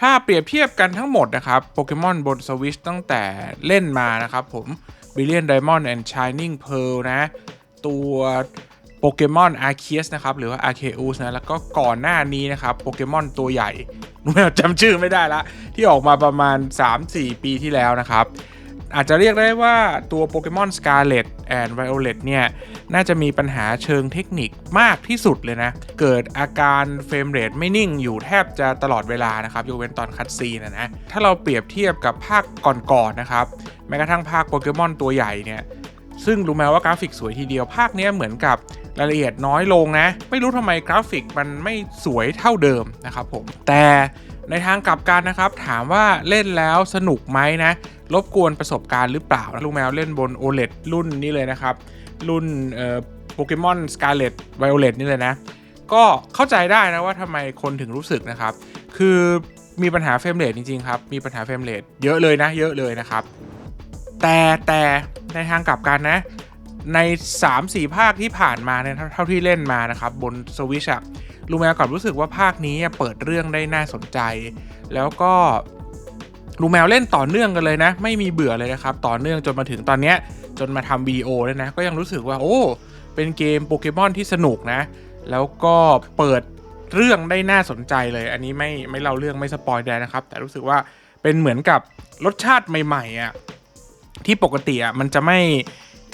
ถ้าเปรียบเทียบกันทั้งหมดนะครับโปเกมอนบนสวิชตั้งแต่เล่นมานะครับผม Brilliant Diamond and Shining Pearl นะ ตัวโปเกมอนอาร์เคียสนะครับ หรือว่าอาร์เคอุสนะ แล้วก็ก่อนหน้านี้นะครับโปเกมอนตัวใหญ่จำชื่อไม่ได้ละ ที่ออกมาประมาณ 3-4 ปีที่แล้วนะครับ อาจจะเรียกได้ว่าตัวโปเกมอน Scarlet and Violet เนี่ย น่าจะมีปัญหาเชิงเทคนิคมากที่สุดเลยนะ เกิดอาการเฟรมเรทไม่นิ่งอยู่แทบจะตลอดเวลานะครับ ยกเว้นตอนคัดซีนนะนะ ถ้าเราเปรียบเทียบกับภาคก่อนๆนะครับ แม้กระทั่งภาคโปเกมอนตัวใหญ่เนี่ยซึ่งรู้ไหมว่ากราฟิกสวยทีเดียวภาคเนี้ยเหมือนกับรายละเอียดน้อยลงนะ ไม่รู้ทำไมกราฟิกมันไม่สวยเท่าเดิมนะครับผมแต่ในทางกลับกันนะครับ ถามว่าเล่นแล้วสนุกไหมนะ รบกวนประสบการณ์หรือเปล่าลูกแมวเล่นบน OLED รุ่นนี้เลยนะครับ รุ่นโปเกมอนสกาเลตไวโอเลตนี่เลยนะ ก็เข้าใจได้นะว่าทำไมคนถึงรู้สึกนะครับ คือมีปัญหาเฟรมเรทจริงๆครับ มีปัญหาเฟรมเรทเยอะเลยนะ เยอะเลยนะครับ แต่แต่ในทางกลับกันนะ ใน 3-4 ภาคที่ผ่านมาเนี่ยเท่าที่เล่นมานะครับ บนสวิชอะลุงแมวกลับรู้สึกว่าภาคนี้เปิดเรื่องได้น่าสนใจ แล้วก็ ลุงแมวเล่นต่อเนื่องกันเลยนะ ไม่มีเบื่อเลยนะครับ ต่อเนื่องจนมาถึงตอนเนี้ยจนมาทำวิดีโอเลยนะ ก็ยังรู้สึกว่า โอ้ เป็นเกมโปเกมอนที่สนุกนะ แล้วก็เปิดเรื่องได้น่าสนใจเลย อันนี้ไม่ไม่เล่าเรื่องไม่สปอยได้นะครับ แต่รู้สึกว่าเป็นเหมือนกับรสชาติใหม่ๆอะที่ปกติอะมันจะไม่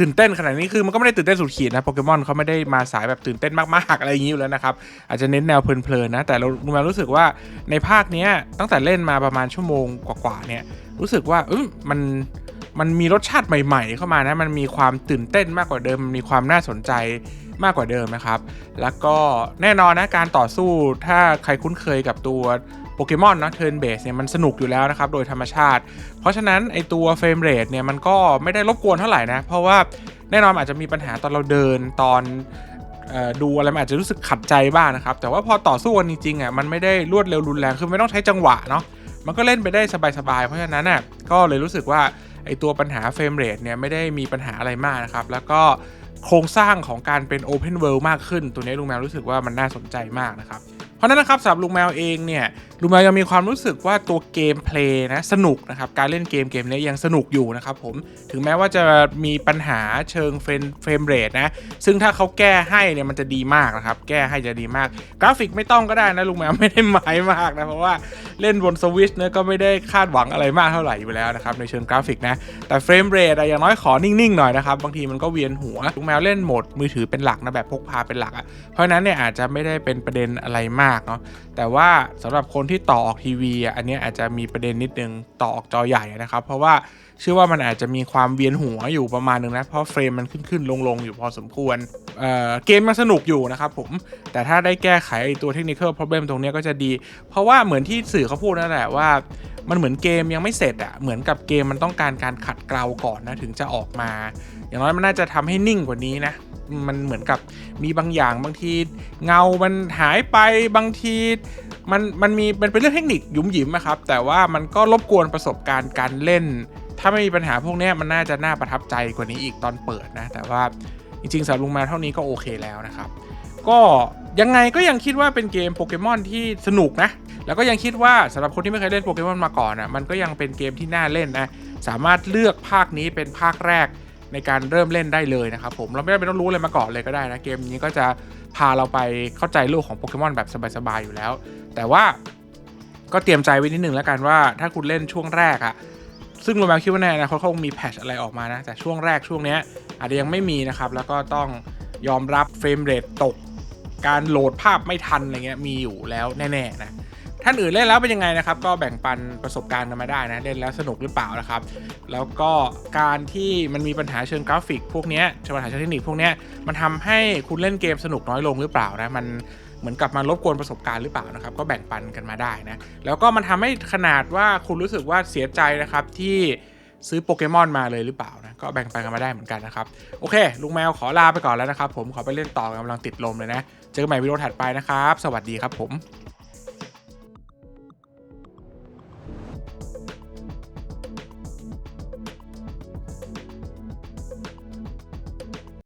ตื่นเต้นขนาดนี้คือมันก็ไม่ได้ตื่นเต้นสุดขีดนะโปเกมอนเขาไม่ได้มาสายแบบตื่นเต้นมากๆอะไรอย่างนี้อยู่แล้วนะครับ อาจจะเน้นแนวเพลินๆนะ แต่เรามารู้สึกว่าในภาคเนี้ยตั้งแต่เล่นมาประมาณชั่วโมงกว่าๆเนี่ยรู้สึกว่าเออมันมันมีรสชาติใหม่ ๆ เข้ามานะมันมีความตื่นเต้นมากกว่าเดิมมีความน่าสนใจ มากกว่าเดิมนะครับ แล้วก็แน่นอนนะการต่อสู้ถ้าใครคุ้นเคยกับตัวโปเกมอนนะเทิร์นเบสเนี่ยมันสนุกอยู่แล้วนะครับโดยธรรมชาติ เพราะฉะนั้นไอตัวเฟรมเรทเนี่ยมันก็ไม่ได้รบกวนเท่าไหร่นะ เพราะว่าแน่นอนอาจจะมีปัญหาตอนเราเดินตอนดูอะไรมันอาจจะรู้สึกขัดใจบ้างนะครับ แต่ว่าพอต่อสู้กันจริงๆอะมันไม่ได้รวดเร็วรุนแรงคือไม่ต้องใช้จังหวะเนาะมันก็เล่นไปได้สบายๆ เพราะฉะนั้นน่ะก็เลยรู้สึกว่าไอตัวปัญหาเฟรมเรทเนี่ยไม่ได้มีปัญหาอะไรมากนะครับ แล้วก็ โครงสร้างของการเป็น Open World มากขึ้น ตัวนี้ลุงแมวรู้สึกว่ามันน่าสนใจมากนะครับ เพราะนั้นนะครับสำหรับลุงแมวเองเนี่ยลุงแมวยังมีความรู้สึกว่าตัวเกมเพลย์นะสนุกนะครับการเล่นเกมเกมนี้ยังสนุกอยู่นะครับผมถึงแม้ว่าจะมีปัญหาเชิงเฟรมเฟรมเรทนะซึ่งถ้าเขาแก้ให้เนี่ยมันจะดีมากนะครับแก้ให้จะดีมาก กราฟิกไม่ต้องก็ได้นะลุงแมวไม่ได้หมายมากนะเพราะว่าเล่นบนสวิชเนี่ยก็ไม่ได้คาดหวังอะไรมากเท่าไหร่อยู่แล้วนะครับในเชิงกราฟิกนะแต่เฟรมเรทอะอย่างน้อยขอนิ่งๆหน่อยนะครับบางทีมันก็เวียนหัวลุงแมวเล่นโหมดมือถือเป็นหลักนะแบบพกพาเป็นหลักอะเพราะฉะนั้นเนี่ยอาจจะไม่ได้เป็นประเด็นอะไรมากเนาะแต่ว่าสำหรับคนที่ต่อออกทีวีอะอันนี้อาจจะมีประเด็นนิดนึงต่อออกจอใหญ่นะครับ เพราะว่าเชื่อว่ามันอาจจะมีความเวียนหัวอยู่ประมาณนึงนะเพราะเฟรมมันขึ้นขึ้นลงลงอยู่พอสมควรเเกมมันสนุกอยู่นะครับผมแต่ถ้าได้แก้ไขตัวเทคนิคอล problem ตรงนี้ก็จะดี เพราะว่าเหมือนที่สื่อเขาพูดนั่นแหละว่ามันเหมือนเกมยังไม่เสร็จอะเหมือนกับเกมมันต้องการการขัดเกลาก่อนนะถึงจะออกมา อย่างน้อยมันน่าจะทำให้นิ่งกว่านี้นะ มันเหมือนกับมีบางอย่างบางทีเงามันหายไปบางทีมันมันมีมันเป็นเรื่องเทคนิคยุ่มหยิมนะครับ แต่ว่ามันก็รบกวนประสบการณ์การเล่น ถ้าไม่มีปัญหาพวกนี้มันน่าจะน่าประทับใจกว่านี้อีกตอนเปิดนะ แต่ว่าจริงๆสำหรับลุงมวเท่านี้ก็โอเคแล้วนะครับ ก็ยังไงก็ยังคิดว่าเป็นเกมโปเกมอนที่สนุกนะ แล้วก็ยังคิดว่าสำหรับคนที่ไม่เคยเล่นโปเกมอนมาก่อนอะมันก็ยังเป็นเกมที่น่าเล่นนะ สามารถเลือกภาคนี้เป็นภาคแรก ในการเริ่มเล่นได้เลยนะครับผมเราไม่จำเป็นต้องรู้อะไรมาก่อนเลยก็ได้นะเกมนี้ก็จะพาเราไปเข้าใจโลกของโปเกมอนแบบสบายๆอยู่แล้ว แต่ว่าก็เตรียมใจไว้นิดนึงแล้วกันว่าถ้าคุณเล่นช่วงแรกอะซึ่งโรแมนคิดว่าในอนาคตเขาคงมีแพทชอะไรออกมานะแต่ช่วงแรกช่วงเนี้ยอาจจะยังไม่มีนะครับแล้วก็ต้องยอมรับเฟรมเรทตก การโหลดภาพไม่ทันอะไรเงี้ยมีอยู่แล้วแน่ๆนะ ท่านอื่นเล่นแล้วเป็นยังไงนะครับ ก็แบ่งปันประสบการณ์กันมาได้นะเล่นแล้วสนุกหรือเปล่านะครับ แล้วก็การที่มันมีปัญหาเชิงกราฟิก พวกนี้ปัญหาเชิงเทคนิคพวกนี้มันทำให้คุณเล่นเกมสนุกน้อยลงหรือเปล่านะมันเหมือนกับมารบกวนประสบการณ์หรือเปล่านะครับ ก็แบ่งปันกันมาได้นะแล้วก็มันทำให้ขนาดว่าคุณรู้สึกว่าเสียใจนะครับที่ซื้อโปเกมอนมาเลยหรือเปล่านะ ก็แบ่งปันกันมาได้เหมือนกันนะครับ โอเค ลุงแมวขอลาไปก่อนแล้วนะครับ ผมขอไปเล่นต่อกำลังติดลมเลยนะ เจอกันใหม่วิดีโอถัดไปนะครับ สวัสดีครับผม